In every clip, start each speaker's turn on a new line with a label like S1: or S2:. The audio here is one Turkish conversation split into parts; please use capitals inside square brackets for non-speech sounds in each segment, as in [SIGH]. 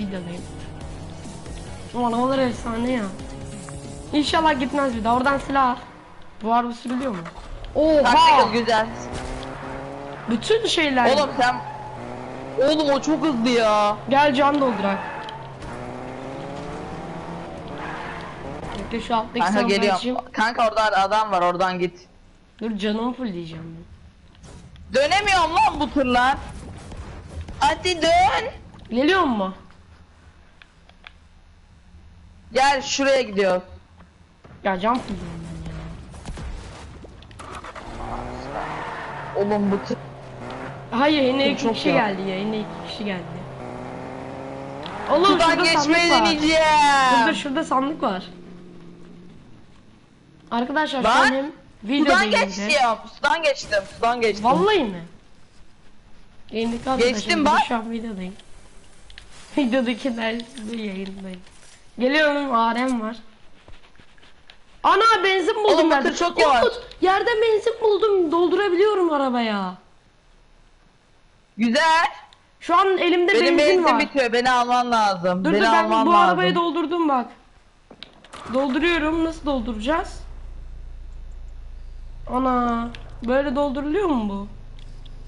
S1: videodayım. Arabalar efsane ya. İnşallah gitmez bir daha. Oradan silah. Bu araba sürülüyor mu? Oha!
S2: güzel.
S1: Bütün şeyler.
S2: Oğlum sen... Oğlum o çok hızlı ya.
S1: Gel can doldurak. Bekle şu alttaki
S2: Kanka geliyorum.
S1: açayım.
S2: Kanka orada adam var oradan git.
S1: Dur canımı full diyeceğim ben.
S2: Dönemiyorum lan bu tırlar. Hadi dön.
S1: Geliyor mu?
S2: Gel şuraya gidiyoruz.
S1: Ya can diyorum ben.
S2: Oğlum bu tır...
S1: Hayır yine iki kişi
S2: ya.
S1: geldi ya. Yine iki kişi geldi. Oğlum
S2: Şuradan
S1: şurada sandık
S2: geçmeyi
S1: var.
S2: deneyeceğim.
S1: Şurada şurada sandık var. Arkadaşlar şu
S2: Lan,
S1: an hem video
S2: Sudan geçtim. Sudan geçtim. Sudan geçtim.
S1: Vallahi mi? Yayındaki arkadaşlar
S2: Geçtim
S1: biz
S2: bak.
S1: Şu an videodayım. [LAUGHS] Videodakiler bu yayındayım. Geliyorum ARM var. Ana benzin buldum
S2: Oğlum,
S1: yerde.
S2: çok.
S1: Umut, yerde benzin buldum. Doldurabiliyorum arabaya.
S2: Güzel.
S1: Şu an elimde
S2: Benim
S1: benzin
S2: benzin
S1: var.
S2: bitiyor. Beni alman lazım.
S1: Dur
S2: Beni
S1: dur ben bu
S2: lazım.
S1: arabayı doldurdum bak. Dolduruyorum. Nasıl dolduracağız? Ana. Böyle dolduruluyor mu bu?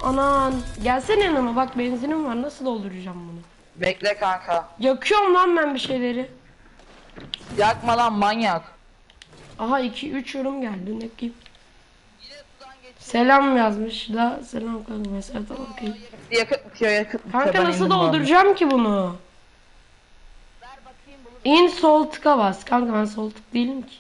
S1: Anan. Gelsene yanıma bak benzinim var. Nasıl dolduracağım bunu?
S2: Bekle kanka.
S1: Yakıyorum lan ben bir şeyleri.
S2: Yakma lan manyak.
S1: Aha 2 3 yorum geldi. Ne ki? Selam yazmış da selam kanka mesela tamam okey.
S2: Yakıt bitiyor yakıt.
S1: Kanka nasıl dolduracağım ki bunu? In sol tıka bas. Kanka ben sol tık değilim ki.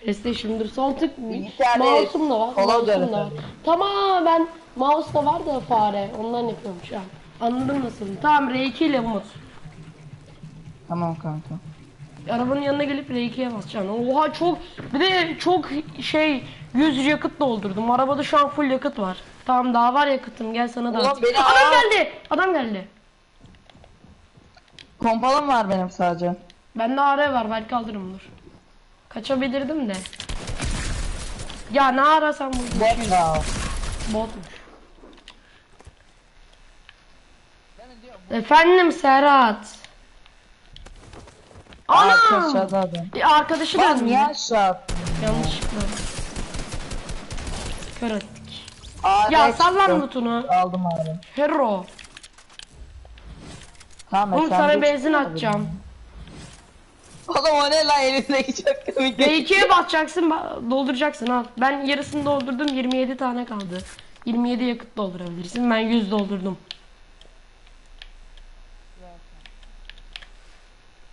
S1: PlayStation'dır sol tık. Mouse'um da var. Mouse'um da var. Tamam ben mouse da var da fare. Ondan yapıyorum şu an. Anladın nasıl? Tamam R2 ile Umut.
S2: Tamam kanka.
S1: Arabanın yanına gelip R2'ye basacaksın. Oha çok bir de çok şey 100 yakıt doldurdum. Arabada şu an full yakıt var. Tamam daha var yakıtım. Gel sana da
S2: Ulan
S1: atayım.
S2: beni
S1: Adam
S2: al.
S1: geldi. Adam geldi.
S2: Pompalım var benim sadece.
S1: Bende AR var belki alırım dur. Kaçabilirdim de. Ya ne arasam bu
S2: Bot
S1: botmuş. Efendim Serhat. Ana!
S2: Aşağıda adam.
S1: Bir arkadaşı
S2: Lan
S1: da
S2: niye aşağı attın?
S1: Yanlışlıkla. Kör ettik.
S2: Aa,
S1: Ya
S2: evet,
S1: sallan
S2: çıktı.
S1: butunu.
S2: Aldım abi.
S1: Hero.
S2: Tamam
S1: Oğlum sana benzin atacağım.
S2: Oğlum o ne lan elindeki çok komik.
S1: B2'ye basacaksın ba- dolduracaksın al. Ben yarısını doldurdum 27 tane kaldı. 27 yakıt doldurabilirsin. Ben 100 doldurdum.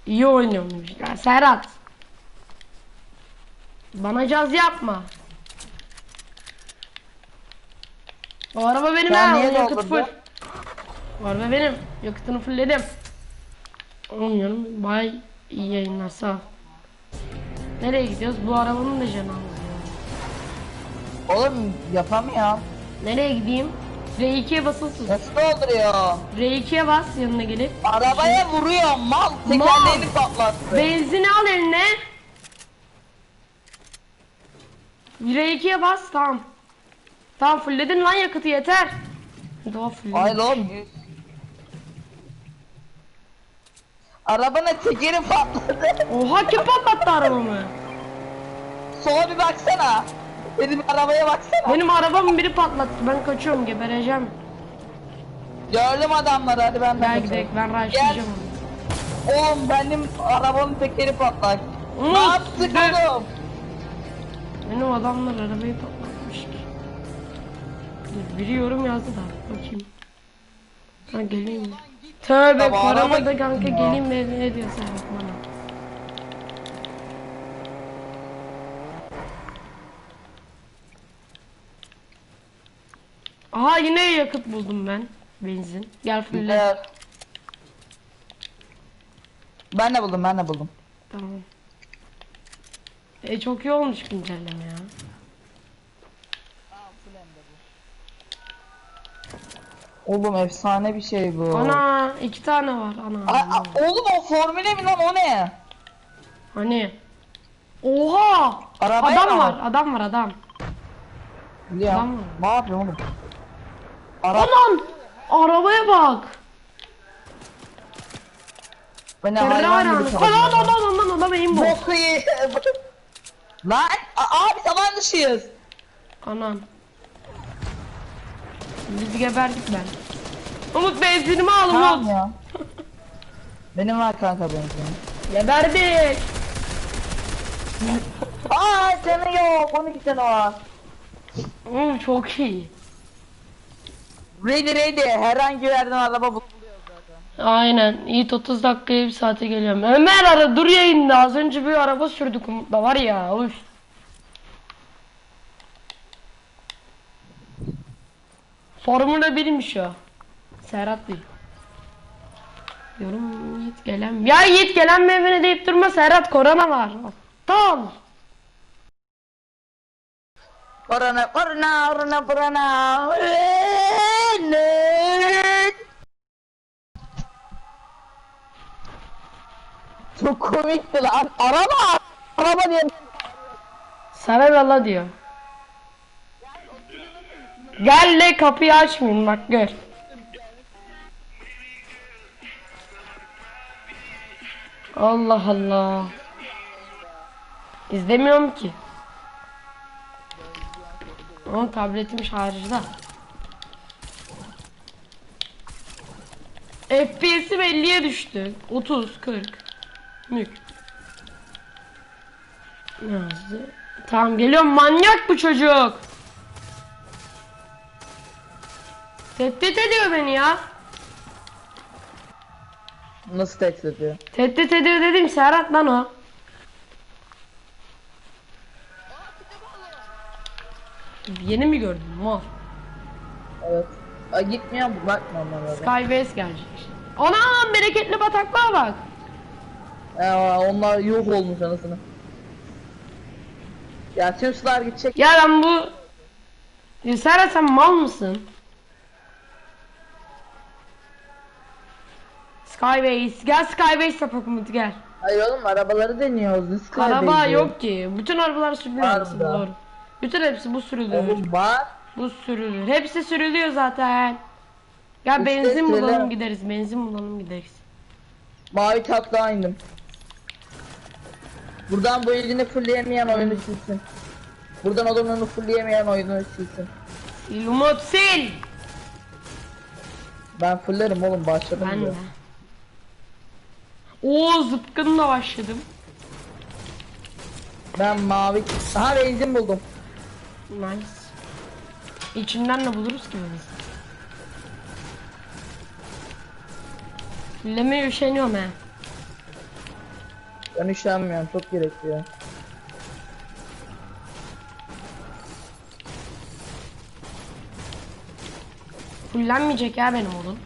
S1: İyi oynuyormuş. Ya Serhat. Bana caz yapma. O araba benim
S2: Sen
S1: ha.
S2: niye doldurdun?
S1: full. O araba benim. Yakıtını fullledim. Oynuyorum. Bay iyi yayınlar sağ ol. Nereye gidiyoruz? Bu arabanın da canı.
S2: Oğlum yapamıyorum.
S1: Nereye gideyim? R2'ye basılsın.
S2: Nasıl dolduruyor?
S1: R2'ye bas yanına gelip.
S2: Arabaya vuruyor mal. Tekerleğini patlattı.
S1: Benzini al eline. R2'ye bas tamam. Tamam fullledin lan yakıtı yeter. Daha fullledin.
S2: Ay lan yüz. Arabanın tekeri patladı.
S1: Oha kim patlattı arabamı?
S2: Sola bir baksana. Benim arabaya baksana.
S1: Benim arabamı biri patlattı. Ben kaçıyorum gebereceğim.
S2: Gördüm adamları hadi ben de
S1: Gel gidelim ben rushlayacağım onu.
S2: Oğlum benim arabanın tekeri patlak. Ne yaptık
S1: dur.
S2: oğlum?
S1: Benim adamlar arabayı patlatmış ki. Dur, biri yorum yazdı da bakayım. Ha geleyim mi? Tövbe
S2: Tamam,
S1: korona
S2: araba-
S1: da kanka geleyim mi ne diyorsun bana? Aha yine yakıt buldum ben. Benzin. Gel fulle.
S2: Güzel. Ben de buldum ben de buldum.
S1: Tamam. E çok iyi olmuş güncelleme ya.
S2: Oğlum efsane bir şey bu.
S1: Ana iki tane var ana.
S2: A- a- oğlum o formüle mi lan o ne?
S1: Hani? Oha!
S2: Arabaya
S1: adam
S2: bak.
S1: var, adam var adam.
S2: Biliyorum.
S1: Tamam.
S2: Ne yapıyorsun oğlum? Ara
S1: Anam! Arabaya bak. Ferrari
S2: hayvan gibi
S1: ana
S2: tanıdın.
S1: ana ana ana benim bu.
S2: Boku ye. Lan a- abi zaman dışıyız.
S1: Anam. Biz geberdik ben. Umut benzinimi al
S2: Tamam
S1: Umut.
S2: ya. Benim var kanka benzin.
S1: Geberdik.
S2: Aa canı yok. 12 canı var.
S1: Hmm, çok iyi.
S2: Ready ready. Herhangi bir yerden araba bul.
S1: Aynen. Yiğit 30 dakikaya bir saate geliyorum. Ömer ara dur yayında. Az önce bir araba sürdük Umut'la var ya. Uş. Formula 1'miş o. Serhat Bey. Diyorum Yiğit gelen. Ya Yiğit gelen mi evine deyip durma Serhat korona var. Tamam.
S2: Korona korona korona korona. Evet. Çok komikti lan. Araba. Araba diye.
S1: Sana Allah diyor. Gel de kapıyı açmayayım bak gör. Allah Allah. İzlemiyorum ki. Onun tabletim şarjda. FPS'im 50'ye düştü. 30, 40. Mük. Nazlı. Tamam geliyorum manyak bu çocuk. Tehdit ediyor beni ya.
S2: Nasıl tehdit ediyor?
S1: Tehdit ediyor dedim Serhat lan o. Yeni mi gördün mor?
S2: Evet. Ay gitmiyor mu? Bakma onlara.
S1: Skybase gelecek işte. Anam bereketli bataklığa bak.
S2: Ya onlar yok olmuş anasını. Ya tüm sular gidecek.
S1: Ya ben bu... Ya Serhat sen mal mısın? Skybase. Gel Skybase yapalım gel.
S2: Hayır oğlum arabaları deniyoruz. Risk
S1: Araba yok ki. Bütün arabalar sürülüyor. Doğru. Bütün hepsi bu sürülüyor.
S2: Oğlum var.
S1: Bu sürülür. Hepsi sürülüyor zaten. Ya
S2: İşte
S1: benzin
S2: söyle.
S1: bulalım gideriz. Benzin bulalım gideriz.
S2: Mavi tatlığa indim. Buradan bu elini fullleyemeyen oyunu silsin. Buradan odununu fullleyemeyen oyunu silsin.
S1: Sil Umut sil.
S2: Ben fullerim oğlum başladım
S1: Ben de. Oo zıpkınla başladım.
S2: Ben mavi... Aha benzin buldum.
S1: Nice. İçinden ne buluruz ki biz? Fullemeye üşeniyorum he.
S2: Ben üşenmiyorum çok gerekiyor.
S1: Fullenmeyecek ya benim oğlum.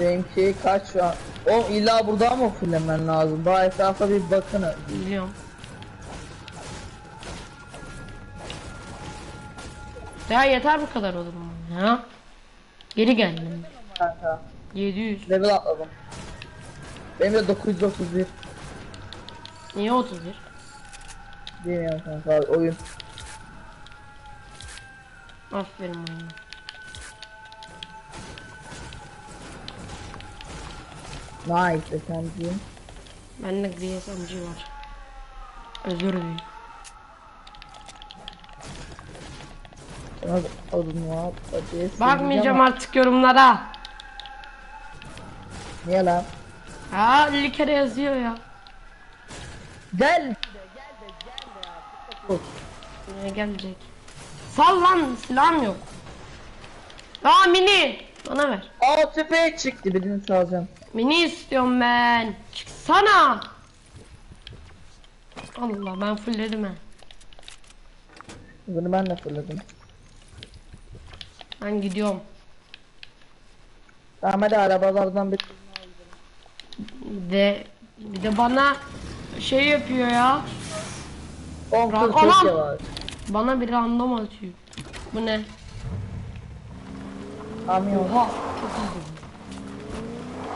S2: Benimki kaç şu an? O illa buradan mı fullemen lazım? Daha etrafa bir bakın.
S1: Biliyorum. Ya yeter bu kadar olur mu ya? Geri geldim.
S2: Kanka.
S1: 700.
S2: Level atladım. Benim de 931.
S1: Niye 31?
S2: Bilmiyorum kanka oyun.
S1: Aferin bana.
S2: Nice efendim.
S1: Bende gri SMG var. Özür dilerim. Bakmayacağım artık yorumlara.
S2: Niye lan?
S1: Ha 50 kere yazıyor ya.
S2: Gel.
S1: Nereye gelecek? Sal lan silahım yok. Aa mini. Bana ver.
S2: Aa tepeye çıktı birini çalacağım.
S1: Mini istiyorum ben. Çıksana. Allah ben fullledim ha.
S2: Bunu ben de fırladım.
S1: Ben gidiyorum.
S2: Tamam hadi arabalardan bir
S1: de bir de bana şey yapıyor ya.
S2: 10
S1: Ra-
S2: kız çok
S1: Anam! Bana bir random atıyor. Bu ne?
S2: Kamyon.
S1: Oha çok hızlı.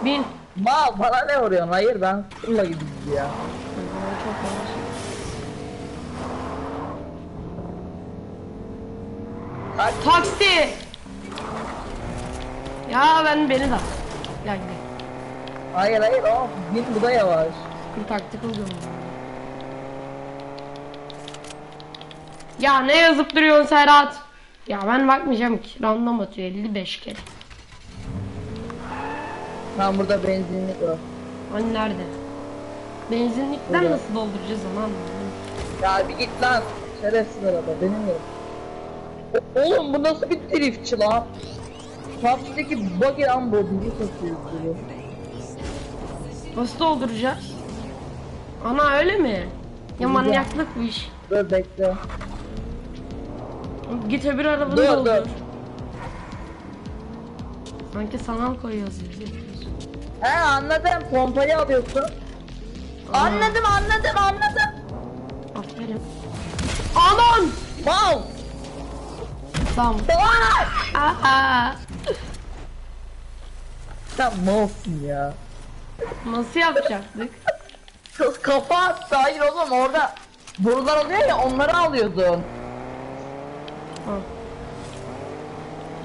S1: Bin.
S2: Mal bana ne vuruyorsun? Hayır ben fırla gidiyoruz ya.
S1: Çok yavaş.
S2: Kaç
S1: Taksi. Ya ben beni de. gel.
S2: Hayır hayır o bin bu da yavaş.
S1: Bir taktik uygulama. Ya ne yazıp duruyorsun Serhat? Ya ben bakmayacağım ki. Random atıyor 55 kere.
S2: Tam burada benzinlik var.
S1: Hani nerede? Benzinlikten
S2: Burada.
S1: nasıl dolduracağız anlamadım.
S2: Ya bir git lan. Şerefsiz araba benim yerim. O- Oğlum bu nasıl bir driftçi lan? PUBG'deki buggy bilgi satıyor gibi.
S1: Nasıl dolduracağız? Ana öyle mi? Ya manyaklık bu iş.
S2: Dur bekle.
S1: Git öbür arabanı
S2: Dur,
S1: doldur.
S2: dur.
S1: Sanki sanal koyuyoruz.
S2: He anladım pompayı alıyorsun.
S1: Aa.
S2: Anladım anladım anladım.
S1: Aferin. Aman!
S2: Wow.
S1: Tamam.
S2: Tamam. Sen malsın ya.
S1: nasıl yapacaktık?
S2: Kız kafa attı. Hayır oğlum orada borular oluyor ya onları alıyordun.
S1: Ha.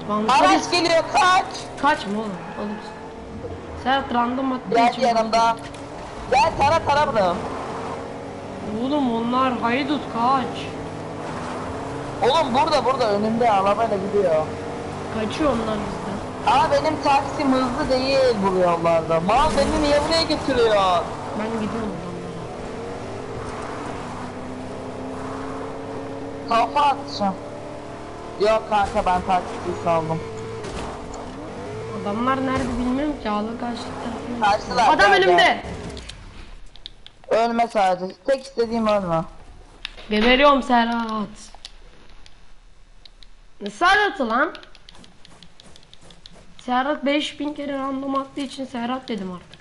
S1: Polis
S2: Araç geliyor kaç.
S1: kaçma oğlum. Oğlum. Serhat random attığı
S2: Gel
S1: için-
S2: yanımda. Gel tara tara bunu.
S1: Oğlum onlar haydut kaç.
S2: Oğlum burada burada önümde arabayla gidiyor.
S1: Kaçıyor onlar bizden.
S2: Ama benim taksim hızlı değil bu yollarda. Mal beni niye buraya getiriyor?
S1: Ben gidiyorum.
S2: Kafa atacağım. Yok kanka ben taksiyi saldım.
S1: Adamlar nerede bilmiyorum ki. Ağla karşılık tarafına.
S2: Karşılar,
S1: Adam
S2: gel,
S1: önümde.
S2: Ölme sadece. Tek istediğim ölme.
S1: Geberiyorum Serhat. Ne Serhat'ı lan? Serhat 5000 kere random attığı için Serhat dedim artık.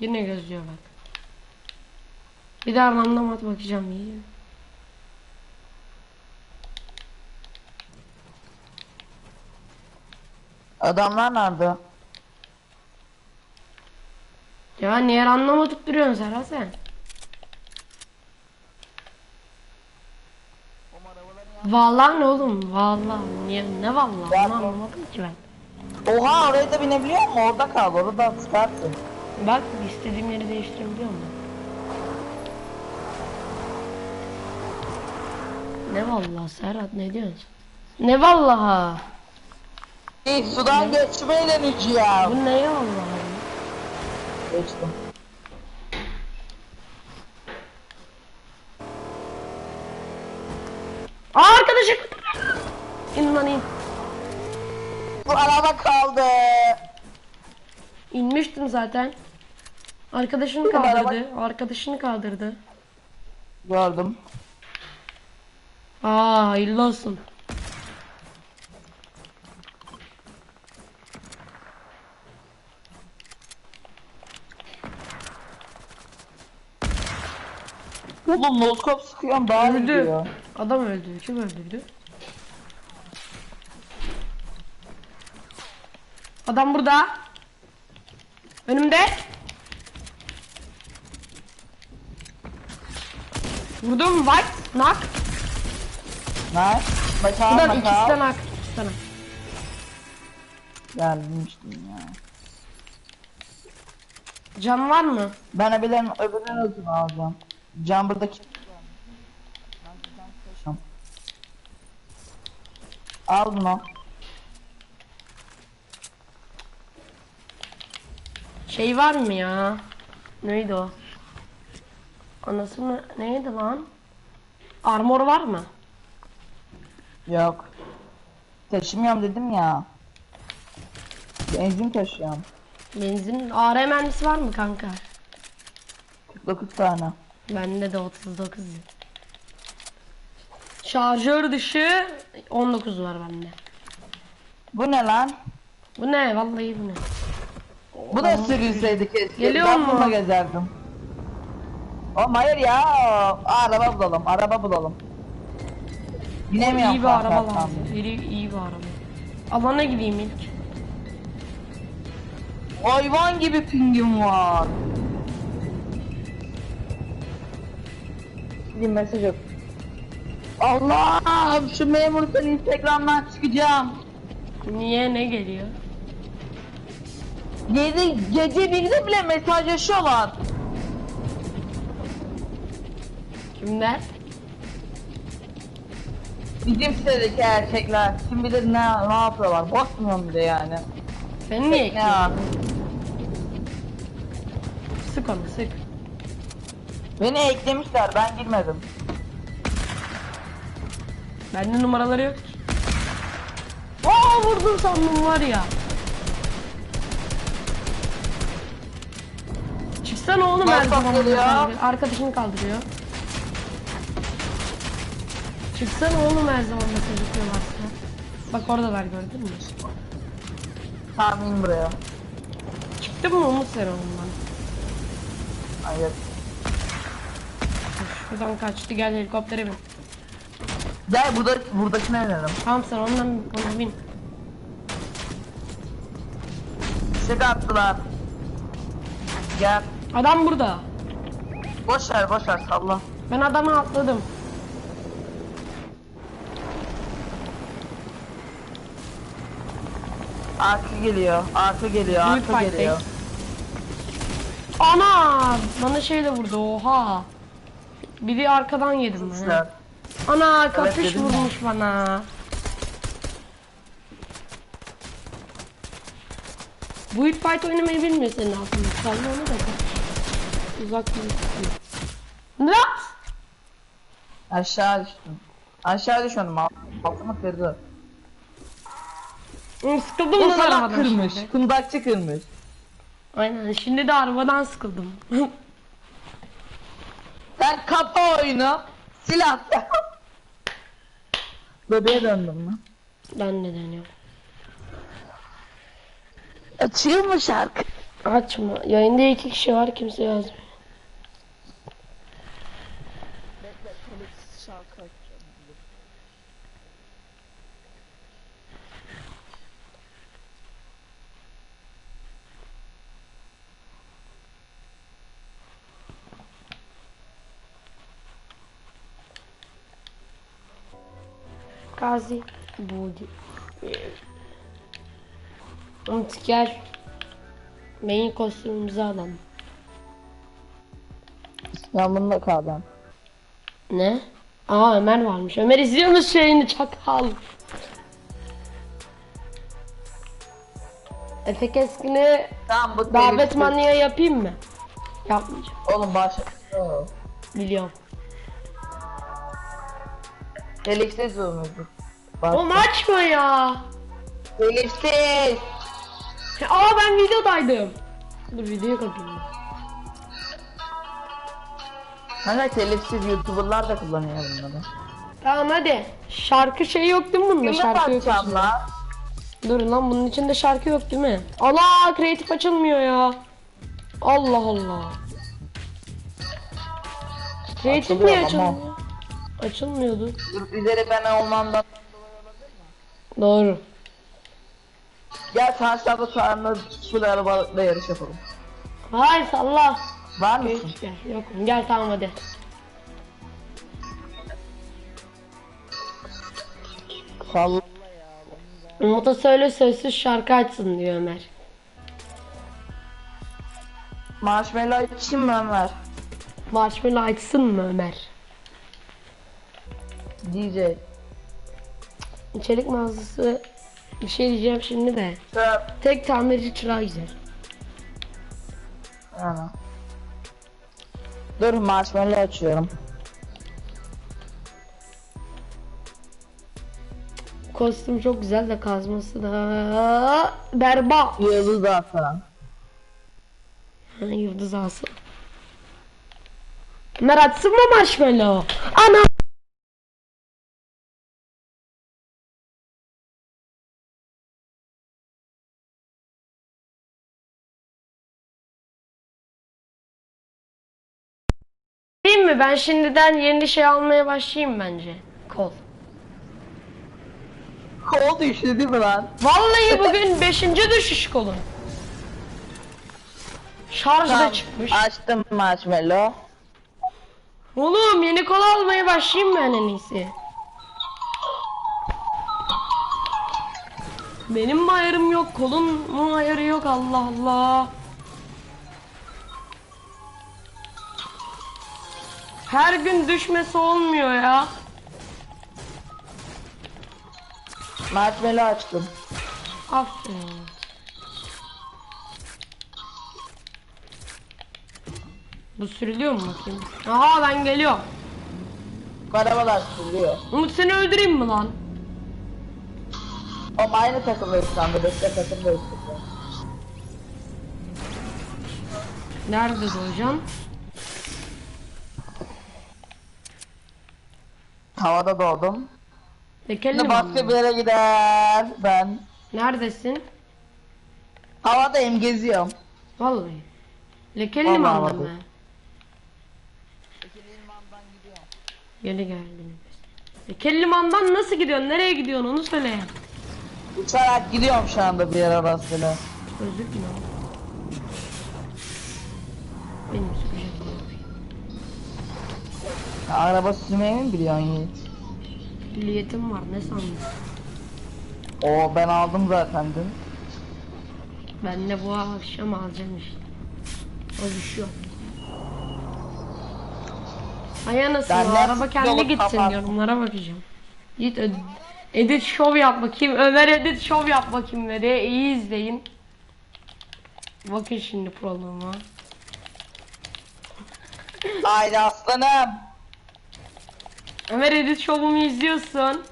S1: Yine gözlüyor bak. Bir daha random at bakacağım iyi.
S2: Adamlar nerede?
S1: Ya niye random atıp duruyorsun Serhat sen? Vallahi ne oğlum? Vallahi niye ne vallahi? Onu anlamadım ki ben.
S2: Oha oraya da binebiliyor mu? Orada kal. Orada çıkarsın.
S1: Bak istediğim yeri değiştirebiliyor muyum? Ne vallahi Serhat ne diyorsun? Ne vallahi?
S2: İyi sudan geçmeyle ya.
S1: Bu ne vallahi?
S2: Geçtim.
S1: Aa arkadaşım! İn lan in.
S2: Bu araba kaldı.
S1: İnmiştim zaten. Arkadaşını kaldırdı. Arkadaşını kaldırdı.
S2: Gördüm.
S1: Aa hayırlı olsun.
S2: Oğlum noskop sıkıyorum daha iyi
S1: Öldü.
S2: gidiyor.
S1: Adam öldü. Kim öldürdü? Adam burada. Önümde. Vurdum white knock.
S2: Ne? Bakalım
S1: Buradan ikisi de
S2: bakalım.
S1: knock. İkisi de knock.
S2: Gelmiştim ya.
S1: Can var mı?
S2: Ben öbürlerin hızını alacağım. Can buradaki... Al bunu.
S1: Şey var mı ya? Neydi o? Anasını neydi lan? Armor var mı?
S2: Yok. Taşımıyorum dedim ya. Benzin taşıyorum.
S1: Benzin AR mermisi var mı kanka?
S2: 49 tane.
S1: Bende de 39. Şarjör dışı 19 var bende.
S2: Bu ne lan?
S1: Bu ne? Vallahi bu ne?
S2: Bu da sürülseydi keşke.
S1: Geliyor
S2: ben
S1: mu?
S2: bununla gezerdim. Oğlum hayır ya. Araba bulalım. Araba bulalım. Binemiyorum
S1: iyi bir araba lazım. İyi, iyi bir araba. Alana gideyim ilk.
S2: Hayvan gibi pingim var. Bir mesaj yok. Allah'ım şu memur ben Instagram'dan çıkacağım.
S1: Niye ne geliyor?
S2: Gece, gece birde bile mesajlaşıyorlar.
S1: Kimler?
S2: Bizim sitedeki erkekler. Kim bilir ne, ne yapıyorlar. Bakmıyorum bile yani.
S1: Sen niye
S2: Ne
S1: ekliyorsun? Sık onu sık.
S2: Beni eklemişler ben girmedim.
S1: Bende numaraları yok. ki. Aa vurdum sandım var ya. Çıksana oğlum her zaman.
S2: geliyor.
S1: Arkadaşını kaldırıyor. Çıksana oğlum her zaman mesaj atıyorlarsa. Bak oradalar gördün mü?
S2: Tamam in buraya.
S1: Çıktın mı Umut sen ondan?
S2: Hayır.
S1: Şuradan kaçtı gel helikoptere bin.
S2: Gel burada buradakine inelim.
S1: Tamam sen ondan ona bin.
S2: Sık attılar. Gel.
S1: Adam burada.
S2: Boş ver boş ver salla.
S1: Ben adamı atladım.
S2: Arka geliyor. Arka geliyor.
S1: Büyük
S2: Arka
S1: fight
S2: geliyor.
S1: Ana! Bana şeyle vurdu oha. Biri arkadan yedim ben. Ana kapış
S2: ya.
S1: vurmuş bana. Bu ilk fight oynamayı bilmiyor senin altında. Salla onu da kapış. Uzak bir Ne?
S2: Aşağı düştüm. Aşağı düşmedim. alt- Altımı kırdı.
S1: Sıkıldım
S2: O
S1: lan arabadan
S2: kırmış.
S1: şimdi.
S2: Kundakçı kırmış.
S1: Aynen şimdi de arabadan sıkıldım. [LAUGHS]
S2: Sen kafa oyunu. Silah. [LAUGHS] Bebeğe döndüm mü?
S1: ben de deniyorum.
S2: Açıyor mu şarkı?
S1: Açma. Yayında iki kişi var kimse yazmıyor. Gazi Budi. Umut gel. Main kostümümüzü alalım.
S2: Ben bununla kaldım.
S1: Ne? Aa Ömer varmış. Ömer izliyor musun şeyini çakal? Efe Keskin'i
S2: Tamam bu
S1: davet manyağı yapayım mı? Yapmayacağım.
S2: Oğlum başla.
S1: Biliyorum.
S2: Telifsiz olmuştu. Bak.
S1: Oğlum açma ya.
S2: Telifsiz.
S1: Aa ben videodaydım. Dur videoyu kapayım.
S2: Hani telifsiz youtuberlar da kullanıyor bunları.
S1: Tamam hadi. Şarkı şeyi yok değil mi bunda? Şarkı yok.
S2: lan?
S1: Dur lan bunun içinde şarkı yok değil mi? Allah kreatif açılmıyor ya. Allah Allah. Kreatif niye açılmıyor? Açılmıyordu.
S2: Dur üzeri ben olmamdan.
S1: Doğru.
S2: Gel karşıda tutarla full arabalarla yarış yapalım.
S1: Hayır salla.
S2: Var mısın?
S1: Gel. Yokum. Gel tamam hadi.
S2: Salla.
S1: Umut'a söyle sözsüz şarkı açsın diyor Ömer.
S2: Marshmallow için mi Ömer?
S1: Marshmallow açsın mı Ömer?
S2: DJ.
S1: İçerik mağazası bir şey diyeceğim şimdi de.
S2: Çöp.
S1: Tek tamirci çırağı güzel.
S2: Ana. Dur marshmallow açıyorum.
S1: Kostüm çok güzel de kazması da berbat.
S2: Yıldız.
S1: Ha, Yıldız alsın. Ömer açsın mı marshmallow? Ana! Ben şimdiden yeni şey almaya başlayayım bence. Kol.
S2: Kol düştü değil mi lan?
S1: Vallahi bugün [LAUGHS] 5. düşüş kolum. Şarj da çıkmış.
S2: Açtım marshmallow.
S1: Oğlum yeni kol almaya başlayayım ben en iyisi. Benim mi ayarım yok, kolun mu ayarı yok Allah Allah. Her gün düşmesi olmuyor ya.
S2: Mert Mel'i açtım.
S1: Aferin. Bu sürülüyor mu bakayım? Aha ben geliyorum.
S2: Karabalar sürüyor.
S1: Umut seni öldüreyim mi lan?
S2: Ama aynı takımdayız şu anda. Bekle takımdayız.
S1: Nerede doğacaksın?
S2: Havada doğdum. Şimdi
S1: mi?
S2: başka bir yere gider ben.
S1: Neredesin?
S2: Havadayım geziyorum.
S1: Vallahi. Lekeli
S2: Vallahi
S1: limanda
S2: vallahi.
S1: mı? Yeni geldiniz. Lekeli limandan nasıl gidiyorsun? Nereye gidiyorsun onu söyle.
S2: Uçarak gidiyorum şu anda bir yere rastgele.
S1: Özür dilerim.
S2: Araba sürmeyi mi biliyorsun Yiğit?
S1: Ehliyetim var ne sandın?
S2: Oo ben aldım zaten dün.
S1: Ben de bu akşam alacağım işte. O düşüyor. Ay anasını
S2: Ben
S1: araba kendi
S2: yolu
S1: gitsin
S2: kapat.
S1: yorumlara bakacağım. Git ed- edit show yap bakayım. Ömer edit show yap bakayım dedi. İyi izleyin. Bakın şimdi proluğuma.
S2: Haydi aslanım.
S1: Ömer edit show'umu izliyorsun.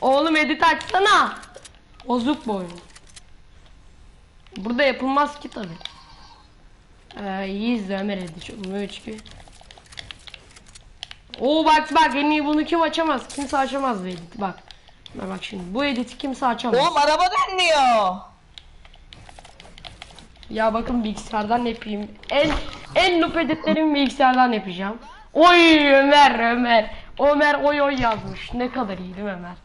S1: Oğlum edit açsana. Bozuk bu oyun. Burada yapılmaz ki tabi. Ee, iyi izle Ömer edit show'umu 3 2. Oo bak bak en iyi bunu kim açamaz? Kimse açamaz bu editi bak. Bak bak şimdi bu editi kimse açamaz.
S2: Oğlum araba dönüyor.
S1: Ya bakın bilgisayardan yapayım. En en noob editlerimi bilgisayardan yapacağım. Oy Ömer Ömer. Ömer oy oy yazmış. Ne kadar iyi değil mi Ömer?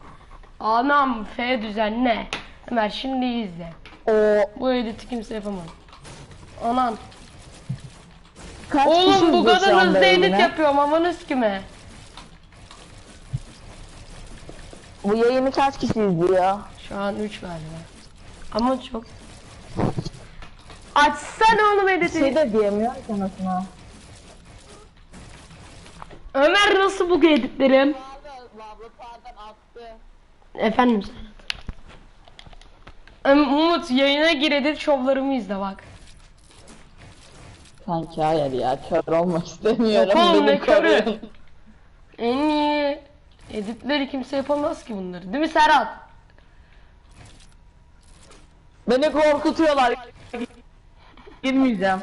S1: Anam F düzenle. Ömer şimdi izle.
S2: Oo.
S1: Bu editi kimse yapamaz. Anan.
S2: Kaç
S1: Oğlum bu kadar hızlı edit yapıyorum amanız kime?
S2: Bu yayını kaç kişi izliyor?
S1: Şu an 3 galiba. Ama çok. Açsana oğlum editi.
S2: Şey de diyemiyor ki anasına.
S1: Ömer nasıl bu editlerim? Efendim Umut yayına gir edit şovlarımı izle bak.
S2: Sanki hayır ya kör olmak istemiyorum.
S1: Yok oğlum, ne körü? En iyi editleri kimse yapamaz ki bunları. Değil mi Serhat?
S2: Beni korkutuyorlar. Girmeyeceğim.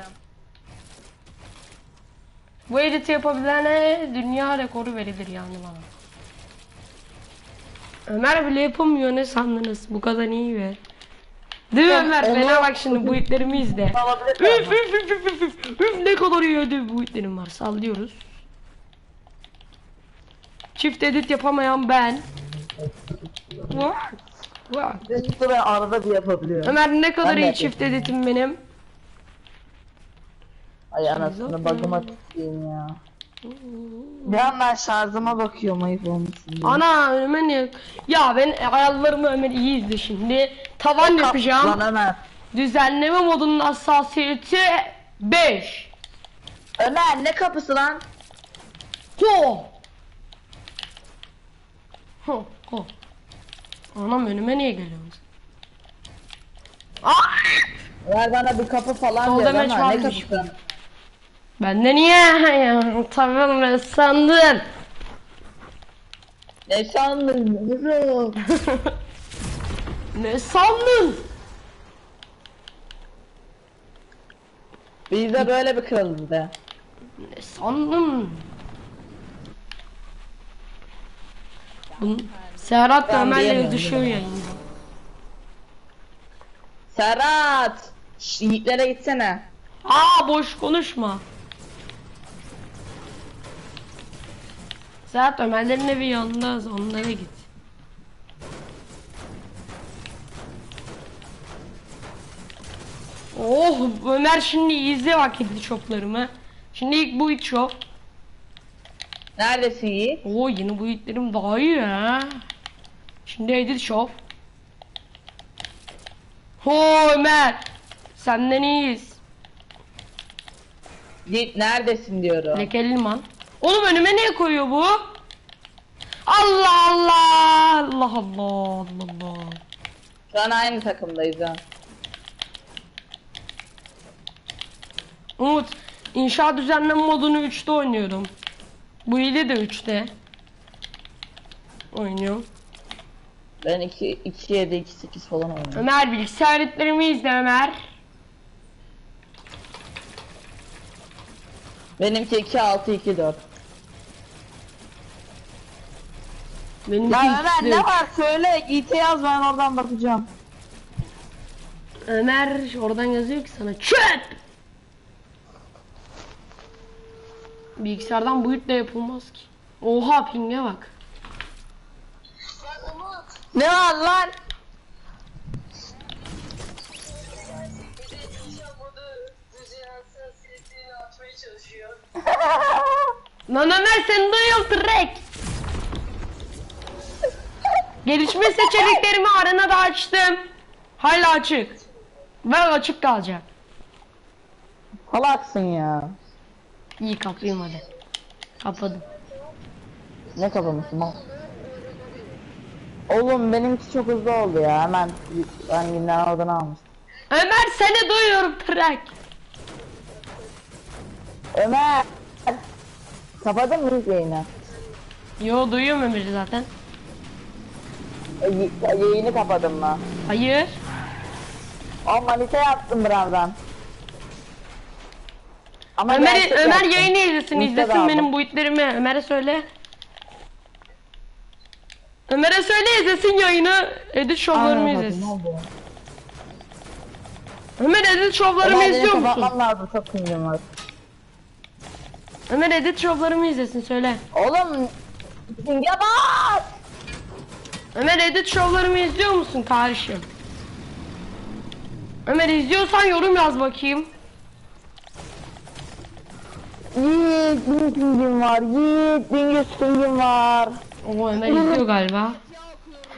S1: Bu editi yapabilene dünya rekoru verilir yani bana. Ömer bile yapamıyor ne sandınız? Bu kadar iyi be. Değil mi Ömer?
S2: onu-
S1: Bana bak şimdi bu [LAUGHS] itlerimi izle. Üf üf üf üf üf üf üf ne kadar iyi ödül bu itlerim var. Sallıyoruz. Çift edit yapamayan ben. Vah, vah.
S2: Ben arada bir yapabiliyorum.
S1: Ömer ne kadar
S2: Ben
S1: iyi çift editim benim.
S2: Ay anasını bakıma tutayım ya. Bir an ben şarjıma bakıyorum ayıp diye.
S1: Ana Ömer ne? Ya ben ayarlarımı Ömer iyi izle şimdi. Tavan yapacağım.
S2: Lan Ömer.
S1: Düzenleme modunun hassasiyeti 5.
S2: Ömer ne kapısı lan?
S1: Ho. Ho ho. Anam önüme niye geliyorsun? Ah!
S2: Ver bana bir kapı falan
S1: Sol
S2: diyor Ömer ne
S1: varmış.
S2: kapısı?
S1: Ben de niye? [LAUGHS] Tabii ben sandın.
S2: Ne sandın? Yürü. [LAUGHS]
S1: ne sandın?
S2: Biz de böyle bir kralız de.
S1: Ne sandın? Bun Serhat da Ömer'le
S2: diyemem.
S1: yayında.
S2: Serhat. Şş, Yiğitlere gitsene.
S1: Aa boş konuşma. Serhat Ömerlerin evi yanında onlara git. Oh Ömer şimdi izle bak kedi şoplarımı. Şimdi ilk bu şop.
S2: Neredesin Yiğit?
S1: Oo yeni bu itlerim daha iyi ha. Şimdi edit shop. Ho Ömer. Senden iyiyiz.
S2: Git neredesin diyorum.
S1: Lekeli liman. Oğlum önüme niye koyuyor bu? Allah Allah. Allah Allah. Allah Allah.
S2: Şu an aynı takımdayız ha.
S1: Umut. inşaat düzenleme modunu 3'te oynuyorum. Bu ile de 3'te. Oynuyorum.
S2: Ben 2 2 7 2 8 falan oynuyorum.
S1: Ömer bilgisayar ritlerimi izle Ömer.
S2: Benimki 2 6 2 4.
S1: Benimki
S2: Ya Ömer ne
S1: üç.
S2: var söyle git yaz ben oradan bakacağım.
S1: Ömer oradan yazıyor ki sana çöp. Bilgisayardan bu yurtla yapılmaz ki. Oha pinge bak.
S2: Ne var lan?
S1: Lan Ömer sen duyul trek. Gelişme seçeneklerimi arenada açtım. Hala açık. Ve açık kalacak.
S2: Salaksın ya.
S1: İyi kapayım hadi. Kapadım.
S2: Ne kapamışsın lan? Oğlum benimki çok hızlı oldu ya hemen ben yine oradan almıştım.
S1: Ömer seni duyuyorum trek.
S2: Ömer! Kapadın mı yayını?
S1: Yo duyuyorum Ömer'i zaten.
S2: E, y- yayını kapadın mı?
S1: Hayır.
S2: O manita yaptım birazdan. Ama
S1: Ömer,
S2: gerçek
S1: Ömer
S2: yaptım.
S1: yayını izlesin,
S2: Instagram'da.
S1: izlesin benim boyutlarımı. Ömer'e söyle. Ömer'e söyle izlesin yayını. Edit şovlarımı izlesin.
S2: ne oldu?
S1: Ömer edit şovlarımı
S2: Ömer,
S1: izliyor
S2: benim
S1: musun?
S2: kapatmam lazım çok pingim var.
S1: Ömer edit şovlarımı izlesin söyle.
S2: Oğlum pinge bak!
S1: Ömer edit şovlarımı izliyor musun kardeşim? Ömer izliyorsan yorum yaz bakayım.
S2: Yiğit bin pingim var. Yiğit bin yüz pingim var.
S1: Oo Ömer izliyor galiba.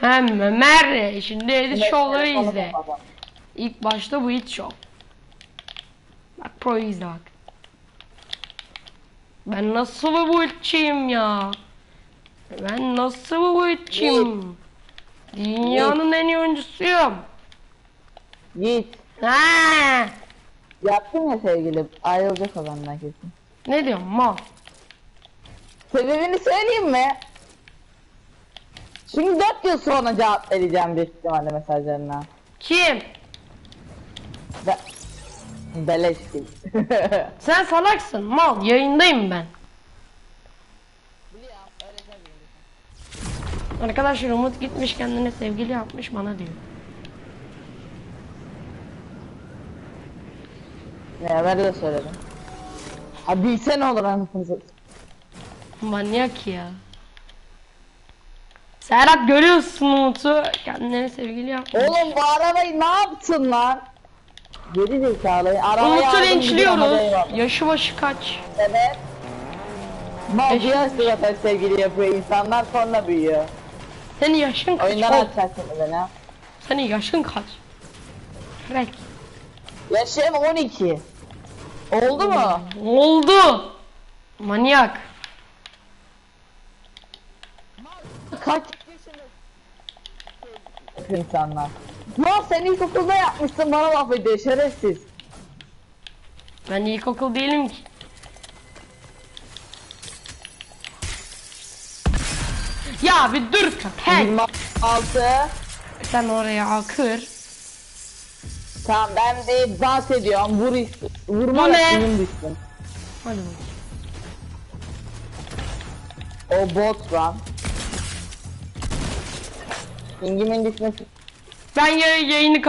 S1: Hem Ömer şimdi edit şovları izle. İlk başta bu it show. Bak pro izle bak. Ben nasıl bu itçiyim ya? Ben nasıl bu itçiyim? Dünyanın en iyi oyuncusuyum.
S2: Yiğit.
S1: Ha!
S2: Yaptın ya sevgilim. Ayrılacak o benden kesin.
S1: Ne diyorsun mal?
S2: Sebebini söyleyeyim mi? Çünkü 4 yıl sonra cevap vereceğim büyük ihtimalle mesajlarına.
S1: Kim?
S2: Be Beleş değil. [LAUGHS]
S1: Sen salaksın mal. Yayındayım ben. Arkadaşlar Umut gitmiş kendine sevgili yapmış bana diyor.
S2: ne ben de söyledim. Ha bilse ne olur anasını.
S1: Manyak ya. Serhat görüyorsun Umut'u kendine sevgili yapmış.
S2: Oğlum bu arabayı ne yaptın lan? Geri zekalı.
S1: Umut'u linçliyoruz. Yaşı başı kaç?
S2: Evet. Bir yaşta zaten sevgili yapıyor insanlar sonra büyüyor.
S1: Senin yaşın kaç?
S2: Oyundan
S1: oğlum?
S2: atacaksın beni.
S1: Senin yaşın kaç? Rek.
S2: Yaşım 12. Oldu mu?
S1: Oldu. Manyak.
S2: Kaç insanlar. Mal sen ilkokulda yapmışsın bana laf ediyor şerefsiz.
S1: Ben ilkokul değilim ki. Ya bir dur köpek.
S2: 26.
S1: Sen oraya akır.
S2: Tamam ben de dans ediyorum. Vur vurma
S1: Bu ne?
S2: düşsün.
S1: Hadi bakalım.
S2: O bot lan. Pingimin düşmesi
S1: Ben ya- yayını kap